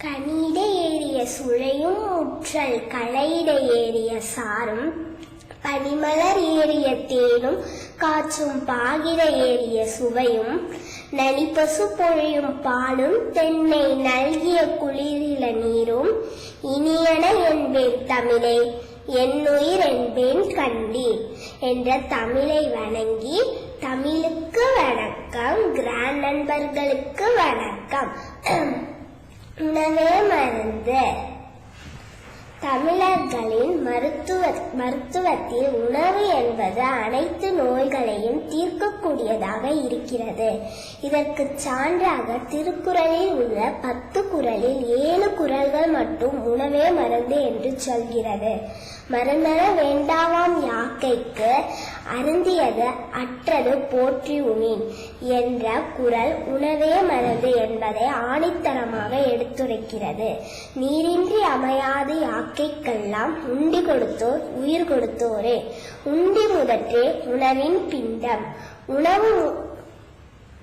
கனியிட ஏறிய சுழையும் முற்றல் களையிட ஏறிய சாரும் பனிமலர் ஏறிய தேனும் காற்றும் பாகிட ஏறிய சுவையும் நலிப்பசு பொழியும் பாலும் தென்னை நல்கிய குளிரில நீரும் இனியன என்பேன் தமிழே என்னுயிர் என்பேன் கண்டீர் என்ற தமிழை வணங்கி தமிழுக்கு வணக்கம் கிராண்ட் நண்பர்களுக்கு வணக்கம். உணவே மருந்து. தமிழர்களின் மருத்துவ மருத்துவத்தில் உணவு என்பது அனைத்து நோய்களையும் தீர்க்கக்கூடியதாக இருக்கிறது. இதற்கு சான்றாக திருக்குறளில் உள்ள பத்து குறளில் ஏழு குறள்கள் மட்டும் உணவே மருந்து என்று சொல்கிறது. மருந்தன வேண்டாவாம் யாக்கைக்கு அருந்தியது அற்றது போற்றி உணின் என்ற குரல் உணவே மனது என்பதை ஆணித்தரமாக எடுத்துரைக்கிறது. நீரின்றி அமையாது யாக்கைக்கெல்லாம் உண்டி கொடுத்தோர் உயிர் கொடுத்தோரே. உண்டி முதற்றே உணவின் பிண்டம். உணவு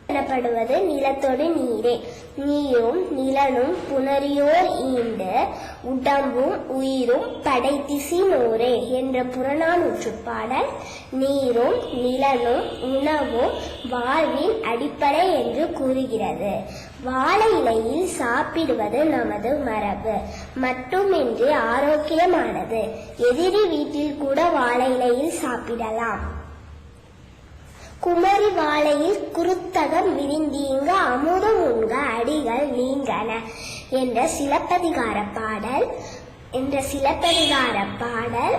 எனப்படுவது நிலத்தொடு நீரே. நீரும் நிலனும் புணரியோர் ஈண்டு உடம்பும் உயிரும் படைத்திசினோரே என்ற புறநானூற்று பாடல். நீரும் நிலனும் உணவும் வாழ்வின் அடிப்படை என்று கூறுகிறது. வாழை இலையில் சாப்பிடுவது நமது மரபு. மட்டுமின்றி ஆரோக்கியமானது. எதிரி வீட்டில் கூட வாழை இலையில் சாப்பிடலாம். குமரி வாழையில் குருத்தகம் விரிந்தீங்க அமுதம் உண்க அடிகள் நீங்கன என்ற சிலப்பதிகார பாடல் என்ற சிலப்பதிகார பாடல்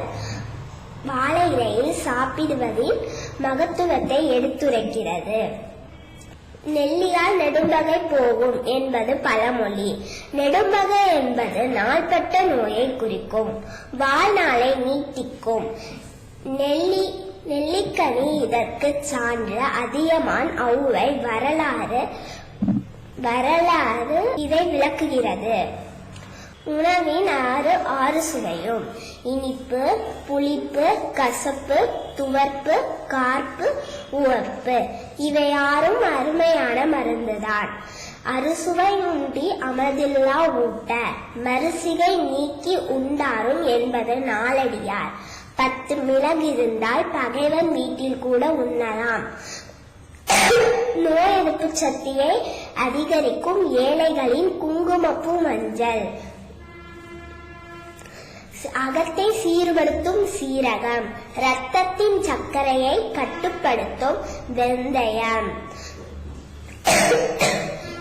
வாழை இலையில் சாப்பிடுவதின் மகத்துவத்தை எடுத்துரைக்கிறது. நெல்லியால் நெடும்பகை போகும் என்பது பழமொழி. நெடும்பகை என்பது நாள்பட்ட நோயை குறிக்கும். வாழ்நாளை நீட்டிக்கும். நெல்லி நெல்லிக்கனி இதற்கு சான்று அதியமான் ஔவை வரலாறு வரலாறு இதை விளக்குகிறது. உணவின் ஆறு ஆறு சுவையும். இனிப்பு புளிப்பு கசப்பு துவர்ப்பு கார்ப்பு உவர்ப்பு இவை ஆறும் அருமையான மருந்துதான். அறுசுவை உண்டி அமர்தில்லா ஊட்ட மறுசிகை நீக்கி உண்டாரும் என்பது நாளடியார். பத்து மிளகு இருந்தால் பகைவன் வீட்டில் கூட உண்ணலாம். நோய் எதிர்ப்பு சக்தியை அதிகரிக்கும் ஏழைகளின் குங்குமப்பூ மஞ்சள். அகத்தை சீர்படுத்தும் சீரகம். ரத்தத்தின் சர்க்கரையை கட்டுப்படுத்தும் வெந்தயம்.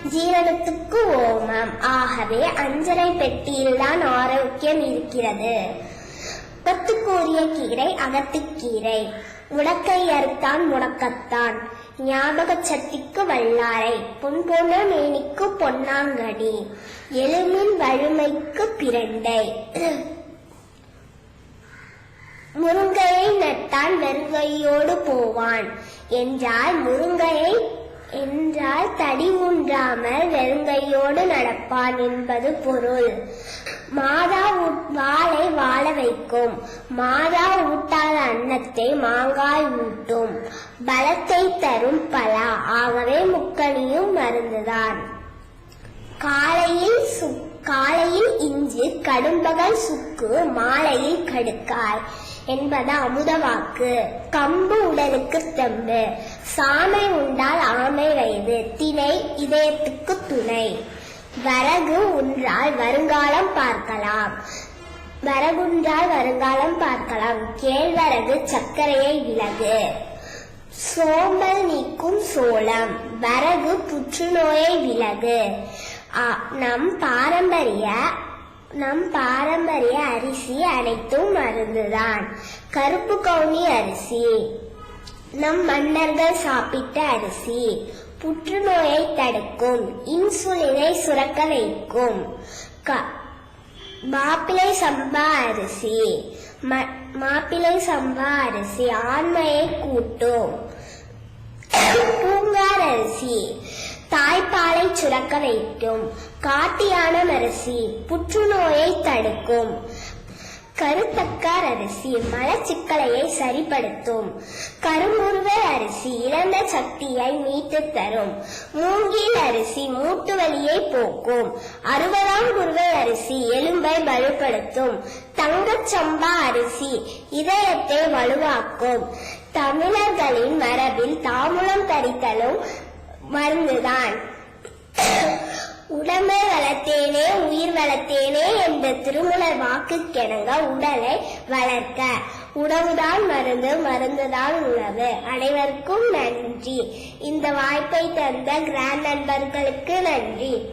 ஜீரணத்துக்கு ஓமம். ஆகவே அஞ்சரை பெட்டியில்தான் ஆரோக்கியம் இருக்கிறது. அகத்துக்கூறிய கீரை அகத்துக்கீரை முடக்கை அறுத்தான் முடக்கத்தான் ஞாபக சக்திக்கு வல்லாரை. பொன் போன மேனிக்கு பொன்னாங்கடி. எலும்பின் வலிமைக்கு பிரண்டை. முருங்கையை நட்டான் வெறுங்கையோடு போவான். என்றால் முருங்கையை என்றால் தடி முன்றாமல் வெறுங்கையோடு நடப்பான் என்பது பொருள். மாதா ஊட்- வாளை வாழ வைக்கும். மாதா ஊட்டாத அன்னத்தை மாங்காய் ஊட்டும். பலத்தை தரும் பலா. ஆகவே முக்கணியும் மருந்துதான். காலையில் காலையில் இஞ்சி கடும்பகல் சுக்கு மாலையில் கடுக்காய் என்பது அமுதவாக்கு கம்பு உடலுக்கு தெம்பு. சாமை உண்டால் ஆமை வயது. திணை இதயத்துக்கு துணை. வரகு உன்றால் வருங்காலம் பார்க்கலாம். வரகுன்றால் வருங்காலம் பார்க்கலாம். கேழ்வரகு சர்க்கரையை விலகு. சோம்பல் நீக்கும் சோளம். வரகு புற்றுநோயை விலகு. நம் பாரம்பரிய நம் பாரம்பரிய அரிசி அனைத்தும் மருந்துதான். கருப்பு கவுனி அரிசி. நம் மன்னர்கள் சாப்பிட்ட அரிசி. புற்றுநோயை தடுக்கும் இன்சுலினை சுரக்க வைக்கும். மாப்பிளை சம்பா அரிசி ம- மாப்பிளை சம்பா அரிசி ஆண்மையை கூட்டும். பூங்கார் அரிசி தாய்ப்பாலை சுரக்க வைக்கும். காட்டியானம் அரிசி புற்றுநோயை தடுக்கும். கருத்தக்கார் அரிசி மலச்சிக்கலையை சரிப்படுத்தும். கருங்குருவை அரிசி இழந்த சக்தியை மீட்டு தரும். மூங்கில் அரிசி மூட்டு வலியை போக்கும். அறுபதாம் குருவை அரிசி எலும்பை வலுப்படுத்தும். தங்கச்சம்பா அரிசி இதயத்தை வலுவாக்கும். தமிழர்களின் மரபில் தாமுலம் தரித்தலும் மருந்துதான். உடம்பை வளர்த்தேனே உயிர் வளர்த்தேனே என்ற திருமலர் வாக்குக்கிணங்க உடலை வளர்க்க. உணவுதான் மருந்து மருந்துதான் உணவு. அனைவருக்கும் நன்றி. இந்த வாய்ப்பை தந்த கிராண்ட் நண்பர்களுக்கு நன்றி.